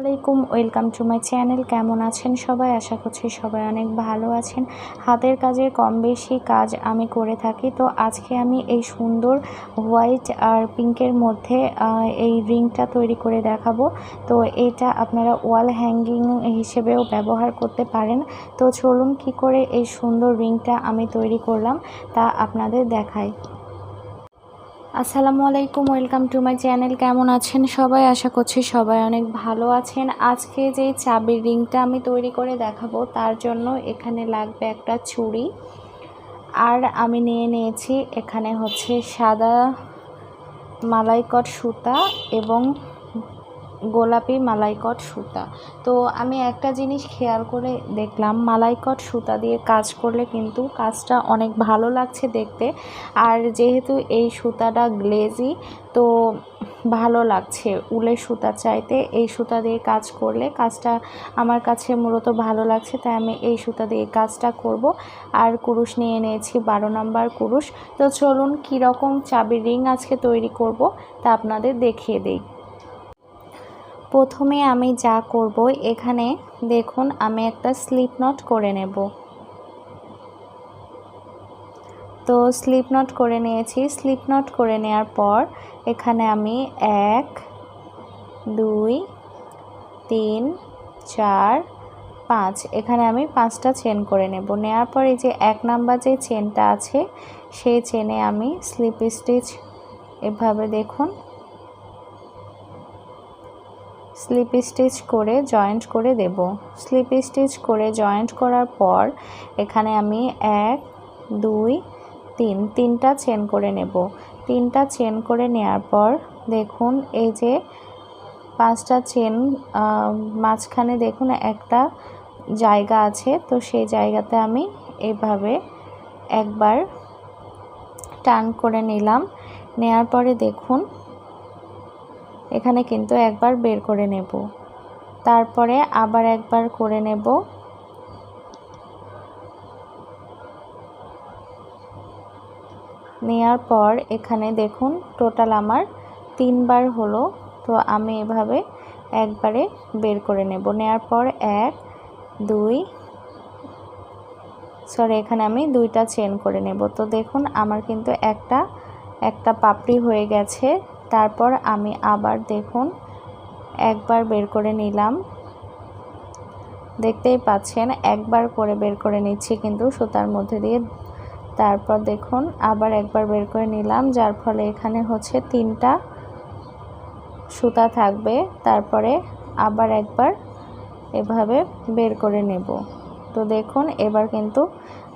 আলাইকুম, welcome to my channel. কেমন আছেন সবাই? আশা করছি সবাই অনেক ভালো আছেন। হাতের কাজের কম বেশি কাজ আমি করে থাকি। তো আজকে আমি এই সুন্দর হোয়াইট আর পিঙ্কের মধ্যে এই রিংটা তৈরি করে দেখাবো। তো এটা আপনারা ওয়াল হ্যাঙ্গিং হিসেবেও ব্যবহার করতে পারেন। তো চলুন কি করে এই সুন্দর রিংটা আমি তৈরি করলাম তা আপনাদের দেখাই। আসসালামু আলাইকুম, ওয়েলকাম টু মাই চ্যানেল। কেমন আছেন সবাই? আশা করছি সবাই অনেক ভালো আছেন। আজকে যে চাবির রিংটা আমি তৈরি করে দেখাবো, তার জন্য এখানে লাগবে একটা ছুরি। আর আমি নিয়ে নিয়েছি এখানে হচ্ছে সাদা মালাইকট সুতা এবং গোলাপি মালাইকট সুতা। তো আমি একটা জিনিস খেয়াল করে দেখলাম, মালাইকট সুতা দিয়ে কাজ করলে কিন্তু কাজটা অনেক ভালো লাগছে দেখতে। আর যেহেতু এই সুতাটা গ্লেজি, তো ভালো লাগছে উলের সুতা চাইতে। এই সুতা দিয়ে কাজ করলে কাজটা আমার কাছে মূলত ভালো লাগছে, তাই আমি এই সুতা দিয়ে কাজটা করব। আর কুরুশ নিয়ে নিয়েছি বারো নম্বর কুরুশ। তো চলুন কীরকম চাবির রিং আজকে তৈরি করব তা আপনাদের দেখিয়ে দিই। প্রথমে আমি যা করব, এখানে দেখুন আমি একটা স্লিপ নট করে নেব। তো স্লিপ নট করে নিয়েছি। স্লিপ নট করে নেওয়ার পর এখানে আমি এক, দুই, তিন, চার, পাঁচ, এখানে আমি পাঁচটা চেন করে নেব। নেওয়ার পর এই যে এক নাম্বার যে চেনটা আছে, সেই চেনে আমি স্লিপ স্টিচ এভাবে দেখুন স্লিপ স্টিচ করে জয়েন্ট করে দেব। স্লিপ স্টিচ করে জয়েন্ট করার পর এখানে আমি এক, দুই, তিন, তিনটা চেন করে নেব। তিনটা চেন করে নেওয়ার পর দেখুন এই যে পাঁচটা চেন মাঝখানে দেখুন একটা জায়গা আছে, তো সেই জায়গাতে আমি এভাবে একবার টান করে নিলাম। নেয়ার পরে দেখুন এখানে কিন্তু একবার বের করে নেব। তারপরে আবার একবার করে নেব। নেয়ার পর এখানে দেখুন, টোটাল আমার তিনবার হলো। তো আমি এভাবে একবারে বের করে নেব। নেয়ার পর এক, দুই, সরি, এখানে আমি দুইটা চেন করে নেব। তো দেখুন, আমার কিন্তু একটা একটা পাপড়ি হয়ে গেছে। তারপর আমি আবার দেখুন, একবার বের করে নিলাম। দেখতেই পাচ্ছেন, একবার করে বের করে নিচ্ছি কিন্তু সুতার মধ্যে দিয়ে। তারপর দেখুন, আবার একবার বের করে নিলাম, যার ফলে এখানে হচ্ছে তিনটা সুতা থাকবে। তারপরে আবার একবার এভাবে বের করে নেব। তো দেখুন, এবার কিন্তু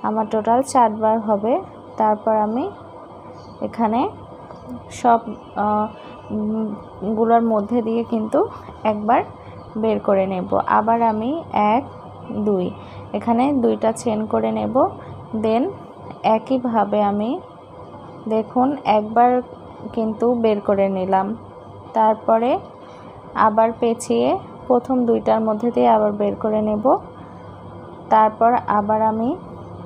আমার টোটাল চারবার হবে। তারপর আমি এখানে সবগুলোর মধ্যে দিয়ে কিন্তু একবার বের করে নেব। আবার আমি এক, দুই, এখানে দুইটা চেন করে নেব। দেন একইভাবে আমি দেখুন একবার কিন্তু বের করে নিলাম। তারপরে আবার পেঁচিয়ে প্রথম দুইটার মধ্যে দিয়ে আবার বের করে নেব। তারপর আবার আমি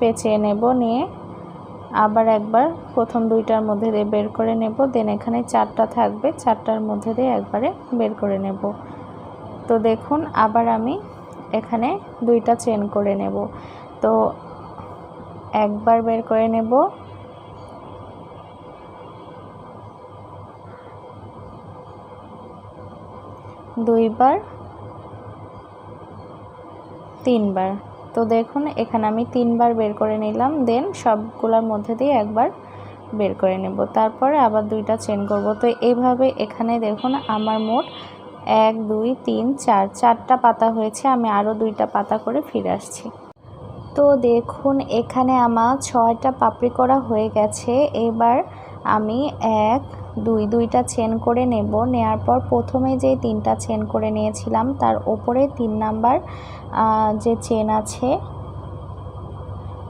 পেঁচিয়ে নেব নিয়ে আবার একবার প্রথম দুইটার মধ্যে দিয়ে বের করে নেব দেন এখানে চারটা থাকবে, চারটার মধ্যে দিয়ে একবারে বের করে নেব। তো দেখুন, আবার আমি এখানে দুইটা চেন করে নেব। তো একবার বের করে নেব। দুইবার, তিনবার। তো দেখুন, এখানে আমি তিনবার বের করে নিলাম, দেন সবগুলোর মধ্যে দিয়ে একবার বের করে নেব। তারপরে আবার দুইটা চেন করব। তো এইভাবে এখানে দেখুন, আমার মোট এক, দুই, তিন, চার, চারটা পাতা হয়েছে, আমি আরও দুইটা পাতা করে ফিরে আসছি। তো দেখুন, এখানে আমার ছয়টা পাপড়ি করা হয়ে গেছে। এবার আমি এক দুই, দুইটা চেন করে নেব। নেয়ার পর প্রথমে যে তিনটা চেন করে নিয়েছিলাম, তার ওপরে তিন নাম্বার যে চেন আছে,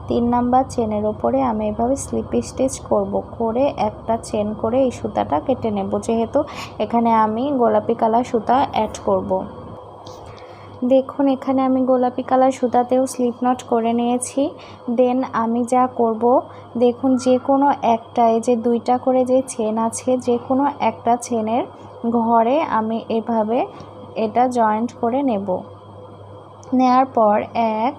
তিন নাম্বার চেনের ওপরে আমি এভাবে স্লিপ স্টিচ করব। করে একটা চেন করে এই সুতাটা কেটে নেব। যেহেতু এখানে আমি গোলাপি কালার সুতা অ্যাড করব। দেখুন, এখানে আমি গোলাপি কালার সুতাতেও স্লিপ নট করে নিয়েছি। দেন আমি যা করব, দেখুন, যে কোনো একটা, এই যে দুইটা করে যে চেন আছে, যে কোনো একটা চেনের ঘরে আমি এভাবে এটা জয়েন্ট করে নেব। নেয়ার পর এক,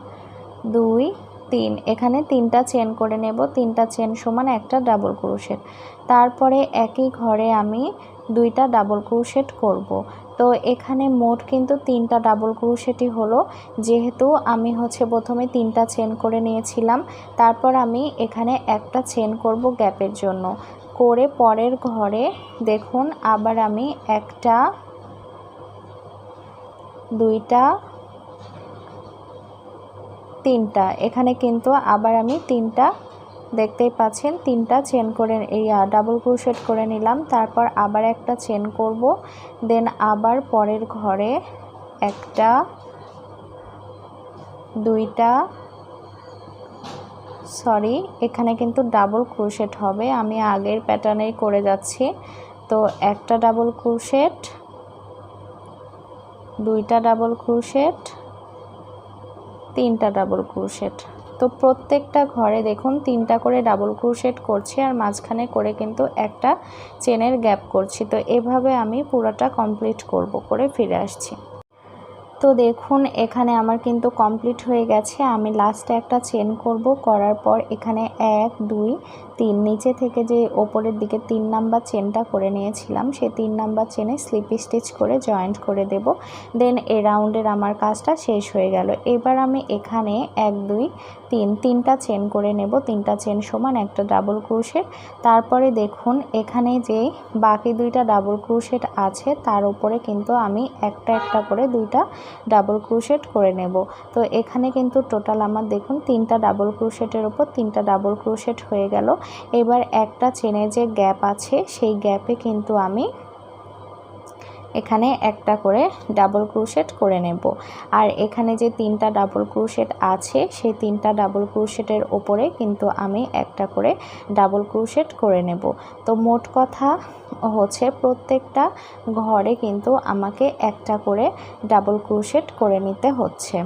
দুই, তিন, এখানে তিনটা চেন করে নেব, তিনটা চেন সমান একটা ডাবল ক্রোশেট তারপরে একই ঘরে আমি দুইটা ডাবল ক্রোশেট করব। তো এখানে মোট কিন্তু তিনটা ডাবল ক্রোশেটই হলো। যেহেতু আমি হচ্ছে প্রথমে তিনটা চেন করে নিয়েছিলাম, তারপর আমি এখানে একটা চেন করব গ্যাপের জন্য। করে পরের ঘরে দেখুন, আবার আমি একটা, দুইটা, তিনটা। এখানে কিন্তু আবার আমি তিনটা দেখতেই পাচ্ছেন, তিনটা চেন করে, এই ডাবল ক্রোশেট করে নিলাম। তারপর আবার একটা চেন করব দেন আবার পরের ঘরে একটা, দুইটা সরি এখানে কিন্তু ডাবল ক্রোশেট হবে। আমি আগের প্যাটার্নেই করে যাচ্ছি। তো একটা ডাবল ক্রোশেট দুইটা ডাবল ক্রোশেট তিনটা ডাবল ক্রোশেট তো প্রত্যেকটা ঘরে দেখুন তিনটা করে ডাবল ক্রুশেট করছি আর মাঝখানে করে কিন্তু একটা চেনের গ্যাপ করছি। তো এভাবে আমি পুরোটা কমপ্লিট করব করে ফিরে আসছি। তো দেখুন এখানে আমার কিন্তু কমপ্লিট হয়ে গেছে। আমি লাস্টে একটা চেন করব। করার পর এখানে এক, দুই তিন নিচে থেকে যে ওপরের দিকে তিন নাম্বার চেনটা করে নিয়েছিলাম সেই তিন নাম্বার চেনে স্লিপ স্টিচ করে জয়েন্ট করে দেব। দেন এ রাউন্ডের আমার কাজটা শেষ হয়ে গেল। এবার আমি এখানে এক, দুই, তিন, তিনটা চেন করে নেব। তিনটা চেন সমান একটা ডাবল ক্রোশেট তারপরে দেখুন, এখানে যে বাকি দুইটা ডাবল ক্রোশেট আছে, তার উপরে কিন্তু আমি একটা একটা করে দুইটা ডাবল ক্রোশেট করে নেব। তো এখানে কিন্তু টোটাল আমার দেখুন, তিনটা ডাবল ক্রোশেটের উপর তিনটা ডাবল ক্রোশেট হয়ে গেল। এবার একটা চেনে যে গ্যাপ আছে, সেই গ্যাপে কিন্তু আমি এখানে একটা করে ডাবল ক্রুশেট করে নেব। আর এখানে যে তিনটা ডাবল ক্রুশেট আছে, সেই তিনটা ডাবল ক্রুশেটের ওপরে কিন্তু আমি একটা করে ডাবল ক্রুশেট করে নেব। তো মোট কথা হচ্ছে প্রত্যেকটা ঘরে কিন্তু আমাকে একটা করে ডাবল ক্রুশেট করে নিতে হচ্ছে।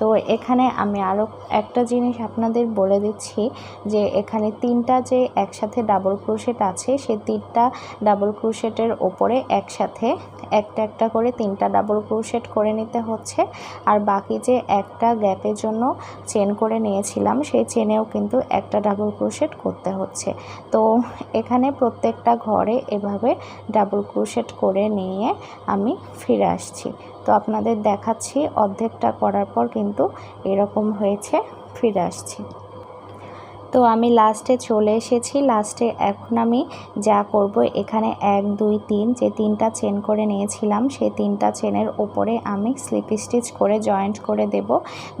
তো এখানে আমি আরও একটা জিনিস আপনাদের বলে দিচ্ছি যে এখানে তিনটা যে একসাথে ডাবল ক্রোশেট আছে সেই তিনটা ডাবল ক্রোশেটের ওপরে একসাথে একটা একটা করে তিনটা ডাবল ক্রোশেট করে নিতে হচ্ছে। আর বাকি যে একটা গ্যাপের জন্য চেন করে নিয়েছিলাম, সেই চেনেও কিন্তু একটা ডাবল ক্রোশেট করতে হচ্ছে। তো এখানে প্রত্যেকটা ঘরে এভাবে ডাবল ক্রোশেট করে নিয়ে আমি ফিরে আসছি। তো আপনাদের দেখাচ্ছি, অর্ধেকটা করার পর কিন্তু এরকম হয়েছে, ফিরে আসছি তো আমি লাস্টে চলে এসেছি লাস্টে এখন আমি যা করব, এখানে এক, দুই, তিন, যে তিনটা চেন করে নিয়েছিলাম, সেই তিনটা চেনের ওপরে আমি স্লিপ স্টিচ করে জয়েন্ট করে দেব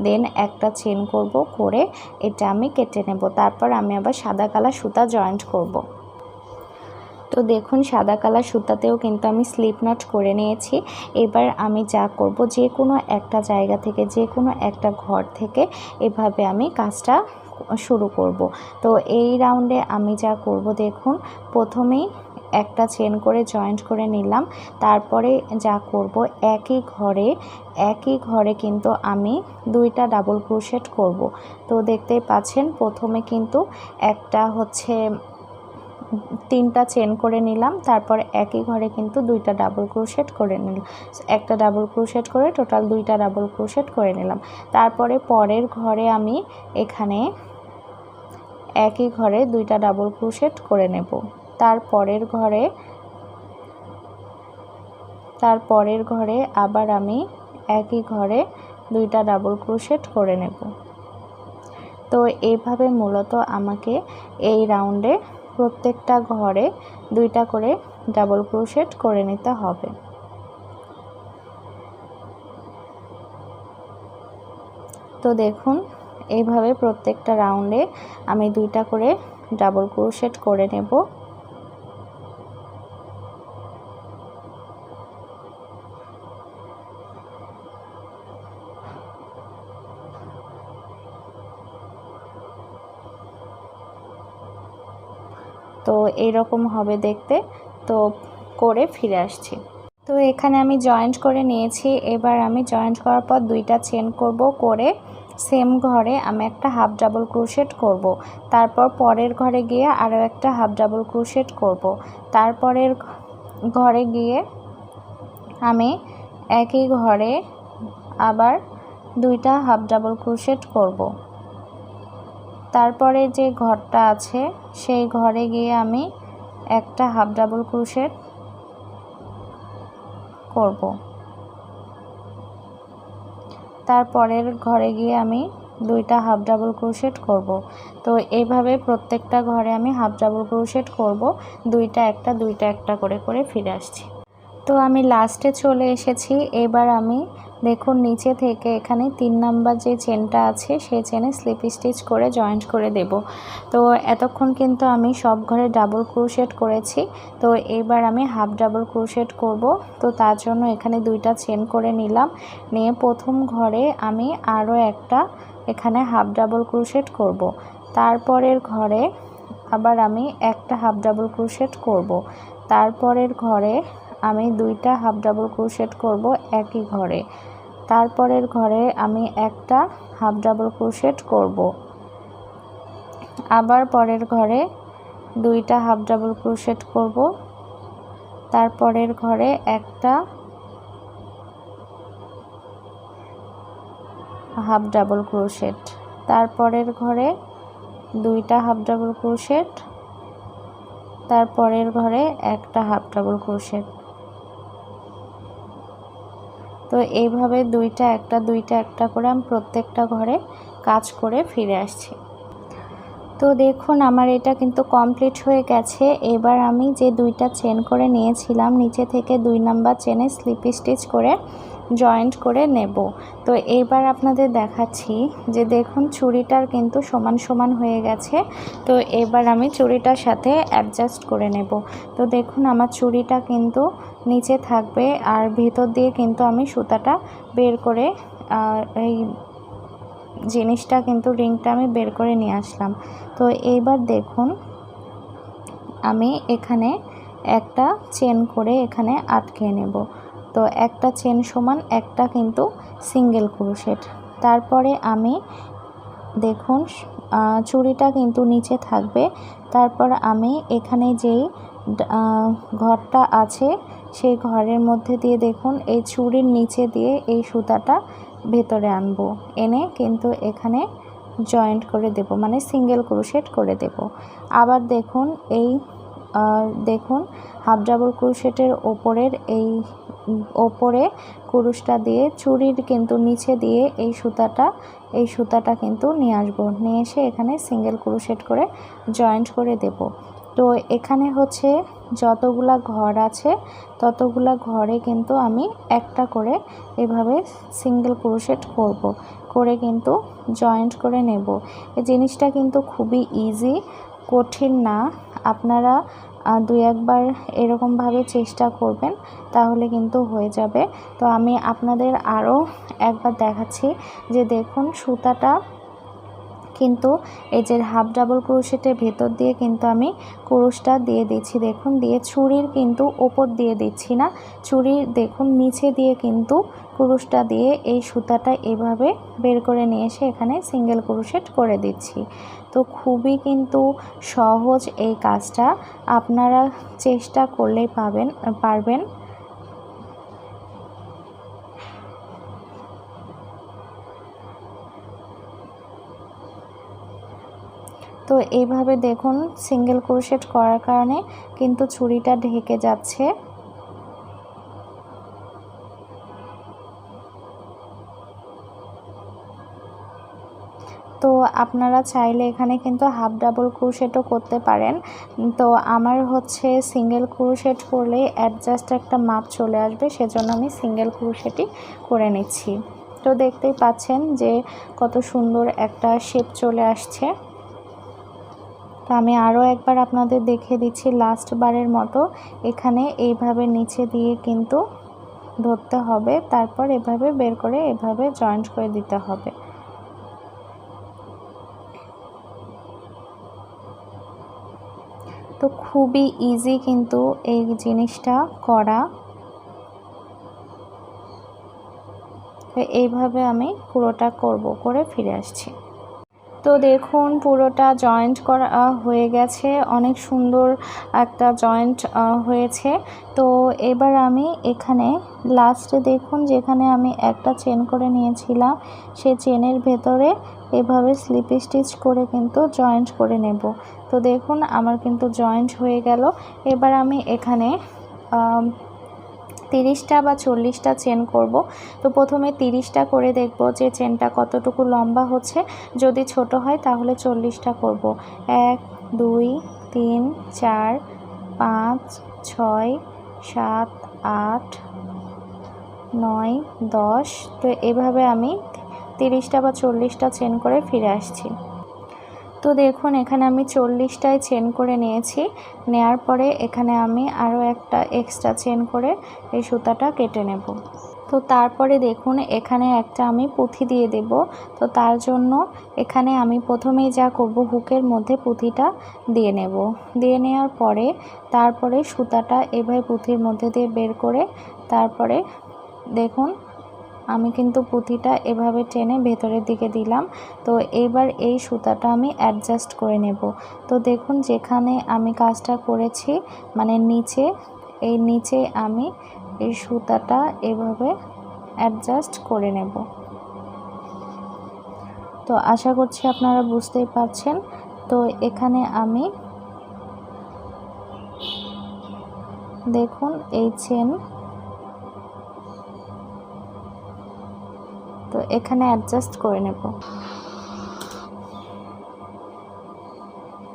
দেন একটা চেন করব, করে এটা আমি কেটে নেব, তারপর আমি আবার সাদা কালার সুতা জয়েন্ট করব। তো দেখুন, সাদা কালার সুতাতেও কিন্তু আমি স্লিপ নট করে নিয়েছি। এবার আমি যা করব, যে কোনো একটা জায়গা থেকে, যে কোনো একটা ঘর থেকে এভাবে আমি কাজটা শুরু করব। তো এই রাউন্ডে আমি যা করব, দেখুন, প্রথমেই একটা চেন করে জয়েন্ট করে নিলাম। তারপরে যা করব, একই ঘরে একই ঘরে কিন্তু আমি দুইটা ডাবল ক্রোশেট করব। তো দেখতেই পাচ্ছেন, প্রথমে কিন্তু একটা হচ্ছে তিনটা চেন করে নিলাম, তারপর একই ঘরে কিন্তু দুইটা ডাবল ক্রোশেট করে নিলাম। একটা ডাবল ক্রোশেট করে টোটাল দুইটা ডাবল ক্রোশেট করে নিলাম। তারপরে পরের ঘরে আমি এখানে একই ঘরে দুইটা ডাবল ক্রোশেট করে নেব। তারপরের ঘরে তারপরের ঘরে আবার আমি একই ঘরে দুইটা ডাবল ক্রোশেট করে নেব। তো এইভাবে মূলত আমাকে এই রাউন্ডে প্রত্যেকটা ঘরে দুইটা করে ডাবল ক্রোশেট করে নিতে হবে। তো দেখুন, এইভাবে প্রত্যেকটা রাউন্ডে আমি দুইটা করে ডাবল ক্রোশেট করে নেব। তো এইরকম হবে দেখতে তো করে ফিরে আসছি তো এখানে আমি জয়েন্ট করে নিয়েছি এবার আমি জয়েন্ট করার পর দুইটা চেন করব করে সেম ঘরে আমি একটা হাফ ডাবল ক্রোশেট করব। তারপর পরের ঘরে গিয়ে আরও একটা হাফ ডাবল ক্রোশেট করব। তারপরের ঘরে গিয়ে আমি একই ঘরে আবার দুইটা হাফ ডাবল ক্রোশেট করব তারপরে যে ঘরটা আছে সেই ঘরে গিয়ে আমি একটা হাফ ডাবল ক্রুশের করব। তারপরের ঘরে গিয়ে আমি দুইটা হাফ ডাবল ক্রোশেট করব। তো এইভাবে প্রত্যেকটা ঘরে আমি হাফ ডাবল ক্রোশেট করব, দুইটা একটা দুইটা একটা করে করে ফিরে আসছি। তো আমি লাস্টে চলে এসেছি। এবার আমি দেখুন নিচে থেকে এখানে তিন নাম্বার যে চেনটা আছে, সেই চেনে স্লিপ স্টিচ করে জয়েন্ট করে দেব। তো এতক্ষণ কিন্তু আমি সব ঘরে ডাবল ক্রোশেট করেছি। তো এবার আমি হাফ ডাবল ক্রোশেট করব। তো তার জন্য এখানে দুইটা চেন করে নিলাম। নিয়ে প্রথম ঘরে আমি আরও একটা এখানে হাফ ডাবল ক্রোশেট করব। তারপরের ঘরে আবার আমি একটা হাফ ডাবল ক্রোশেট করব। তারপরের ঘরে আমি দুইটা হাফ ডাবল ক্রোশেট করব একই ঘরে। তারপরের ঘরে আমি একটা হাফ ডাবল ক্রোশেট করব। আবার পরের ঘরে দুইটা হাফ ডাবল ক্রোশেট করব। তারপরের ঘরে একটা হাফ ডাবল ক্রোশেট। তারপরের ঘরে দুইটা হাফ ডাবল ক্রোশেট। তারপরের ঘরে একটা হাফ ডাবল ক্রোশেট। তো এইভাবে দুইটা একটা দুইটা একটা করে আমি প্রত্যেকটা ঘরে কাজ করে ফিরে আসছি। তো দেখুন, আমার এটা কিন্তু কমপ্লিট হয়ে গেছে। এবার আমি যে দুইটা চেন করে নিয়েছিলাম, নিচে থেকে দুই নাম্বার চেনে স্লিপ স্টিচ করে জয়েন্ট করে নেব। তো এবার আপনাদের দেখাচ্ছি যে দেখুন চুড়িটার কিন্তু সমান সমান হয়ে গেছে। তো এবার আমি চুড়িটার সাথে অ্যাডজাস্ট করে নেব। তো দেখুন আমার চুড়িটা কিন্তু নিচে থাকবে আর ভেতর দিয়ে কিন্তু আমি সুতাটা বের করে এই জিনিসটা কিন্তু রিংটা আমি বের করে নিয়ে আসলাম। তো এইবার দেখুন আমি এখানে একটা চেন করে এখানে আটকে নেব। তো একটা চেন সমান, একটা কিন্তু সিঙ্গেল ক্রোশেট। তারপরে আমি দেখুন চুড়িটা কিন্তু নিচে থাকবে। তারপর আমি এখানে যেই ঘরটা আছে, সেই ঘরের মধ্যে দিয়ে দেখুন, এই চুড়ির নিচে দিয়ে এই সুতাটা ভেতরে আনব। এনে কিন্তু এখানে জয়েন্ট করে দেব মানে সিঙ্গেল ক্রোশেট করে দেব। আবার দেখুন, এই দেখুন, হাফ ডাবল ক্রোশেটের ওপরের এই ওপরে কুরুশটা দিয়ে চুরির কিন্তু নিচে দিয়ে এই সুতাটা এই সুতাটা কিন্তু নিয়ে আসব। নিয়ে এসে এখানে সিঙ্গেল ক্রোশেট করে জয়েন্ট করে দেব। তো এখানে হচ্ছে যতগুলা ঘর আছে, ততগুলা ঘরে কিন্তু আমি একটা করে এভাবে সিঙ্গেল ক্রোশেট করব। করে কিন্তু জয়েন্ট করে নেব। এই জিনিসটা কিন্তু খুবই ইজি কঠিন না। আপনারা দুই একবার এরকমভাবে চেষ্টা করবেন, তাহলে কিন্তু হয়ে যাবে। তো আমি আপনাদের আরও একবার দেখাচ্ছি যে দেখুন সুতাটা কিন্তু এই যে হাফ ডাবল ক্রোশেটের ভেতর দিয়ে কিন্তু আমি ক্রোশটা দিয়ে দিচ্ছি। দেখুন, দিয়ে ছুরির কিন্তু ওপর দিয়ে দিচ্ছি না। ছুরির দেখুন, নিচে দিয়ে কিন্তু ক্রোশটা দিয়ে এই সুতাটা এভাবে বের করে নিয়ে এসে এখানে সিঙ্গেল ক্রোশেট করে দিচ্ছি। তো খুবই কিন্তু সহজ এই কাজটা। আপনারা চেষ্টা করলেই পাবেন, পারবেন। তো এইভাবে দেখুন সিঙ্গেল ক্রোশেট করার কারণে কিন্তু ছুরিটা ঢেকে যাচ্ছে। তো আপনারা চাইলে এখানে কিন্তু হাফ ডাবল ক্রুশেটও করতে পারেন। তো আমার হচ্ছে সিঙ্গেল ক্রুশেট করলে অ্যাডজাস্ট একটা মাপ চলে আসবে, সেজন্য আমি সিঙ্গেল ক্রুশেটই করে নিচ্ছি। তো দেখতেই পাচ্ছেন যে কত সুন্দর একটা শেপ চলে আসছে। তো আমি আরও একবার আপনাদের দেখে দিচ্ছি লাস্ট বারের মতো। এখানে এইভাবে নিচে দিয়ে কিন্তু ধরতে হবে, তারপর এভাবে বের করে এভাবে জয়েন্ট করে দিতে হবে। তো খুবই ইজি কিন্তু এই জিনিসটা করা। তো এইভাবে আমি পুরোটা করব, করে ফিরে আসছি। তো দেখুন, পুরোটা জয়েন্ট করা হয়ে গেছে। অনেক সুন্দর একটা জয়েন্ট হয়েছে। তো এবার আমি এখানে লাস্টে দেখুন, যেখানে আমি একটা চেন করে নিয়েছিলাম, সেই চেনের ভেতরে এভাবে স্লিপ স্টিচ করে কিন্তু জয়েন্ট করে নেব। তো দেখুন, আমার কিন্তু জয়েন্ট হয়ে গেল। এবার আমি এখানে তিরিশটা বা চল্লিশটা চেন করব। তো প্রথমে তিরিশটা করে দেখব যে চেনটা কতটুকু লম্বা হচ্ছে। যদি ছোট হয় তাহলে চল্লিশটা করব। এক, দুই, তিন, চার, পাঁচ, ছয়, সাত, আট, নয়, দশ। তো এভাবে আমি তিরিশটা বা চল্লিশটা চেন করে ফিরে আসছি। তো দেখুন, এখানে আমি চল্লিশটায় চেন করে নিয়েছি। নেয়ার পরে এখানে আমি আরও একটা এক্সট্রা চেন করে এই সুতাটা কেটে নেব। তো তারপরে দেখুন, এখানে একটা আমি পুঁথি দিয়ে দেব। তো তার জন্য এখানে আমি প্রথমেই যা করব, হুকের মধ্যে পুঁথিটা দিয়ে নেব। দিয়ে নেওয়ার পরে তারপরে সুতাটা এভাবে পুঁথির মধ্যে দিয়ে বের করে তারপরে দেখুন আমি কিন্তু পুঁথিটা এভাবে টেনে ভেতরের দিকে দিলাম। তো এবার এই সুতাটা আমি অ্যাডজাস্ট করে নেব। তো দেখুন যেখানে আমি কাজটা করেছি মানে নিচে, এই নিচে আমি এই সুতাটা এভাবে অ্যাডজাস্ট করে নেব। তো আশা করছি আপনারা বুঝতেই পারছেন। তো এখানে আমি দেখুন এই চেন তো এখানে অ্যাডজাস্ট করে নেব।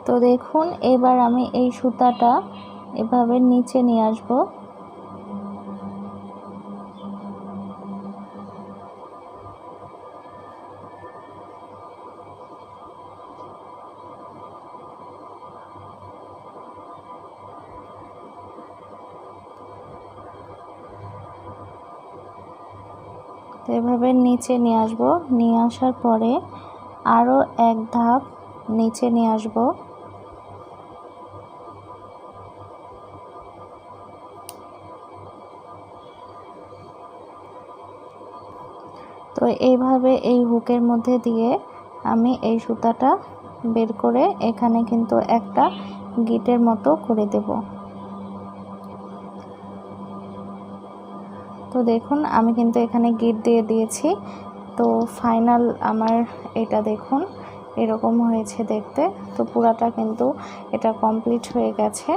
তো দেখুন, এবার আমি এই সুতাটা এভাবে নিচে নিয়ে আসব। তো এভাবে নিচে নিয়ে আসব। নিয়ে আসার পরে আরও এক ধাপ নিচে নিয়ে আসব। তো এইভাবে এই হুকের মধ্যে দিয়ে আমি এই সুতাটা বের করে এখানে কিন্তু একটা গিটের মতো করে দেব। তো দেখুন, আমি কিন্তু এখানে গিট দিয়ে দিয়েছি। তো ফাইনাল আমার এটা দেখুন, এরকম হয়েছে দেখতে। তো পুরাটা কিন্তু এটা কমপ্লিট হয়ে গেছে।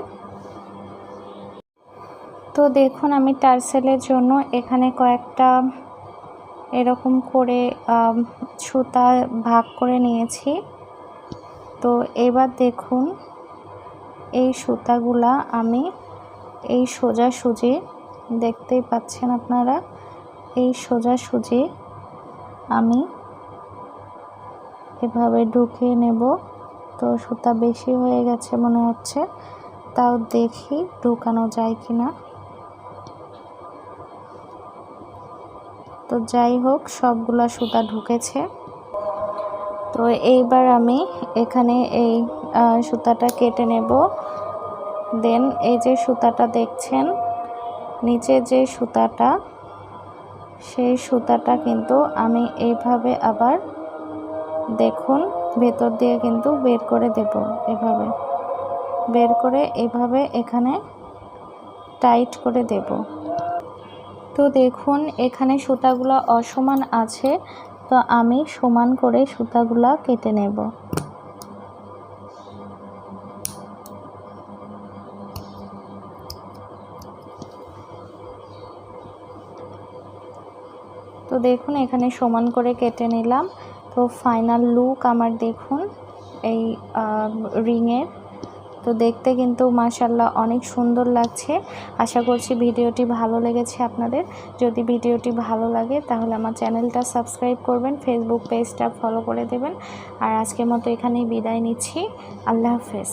তো দেখুন, আমি টার্সেলের জন্য এখানে কয়েকটা এরকম করে সুতা ভাগ করে নিয়েছি। তো এবার দেখুন, এই সুতাগুলা আমি এই সোজাসুজি দেখতেই পাচ্ছেন আপনারা, এই সোজাসুজি আমি এভাবে ঢুকিয়ে নেব। তো সুতা বেশি হয়ে গেছে মনে হচ্ছে, তাও দেখি ঢুকানো যায় কি না তো যাই হোক, সবগুলা সুতা ঢুকেছে। তো এইবার আমি এখানে এই সুতাটা কেটে নেব। দেন এই যে সুতাটা দেখছেন নিচে যে সুতাটা, সেই সুতাটা কিন্তু আমি এইভাবে আবার দেখুন, ভেতর দিয়ে কিন্তু বের করে দেব এভাবে। বের করে এভাবে এখানে টাইট করে দেব। তো দেখুন, এখানে সুতাগুলো অসমান আছে, তো আমি সমান করে সুতাগুলা কেটে নেব। দেখুন, এখানে সমান করে কেটে নিলাম। তো ফাইনাল লুক আমার দেখুন, এই রিংয়ের তো দেখতে কিন্তু মাশাল্লাহ অনেক সুন্দর লাগছে। আশা করছি ভিডিওটি ভালো লেগেছে আপনাদের। যদি ভিডিওটি ভালো লাগে, তাহলে আমার চ্যানেলটা সাবস্ক্রাইব করবেন ফেসবুক পেজটা ফলো করে দেবেন। আর আজকের মতো এখানেই বিদায় নিচ্ছি। আল্লাহ হাফেজ।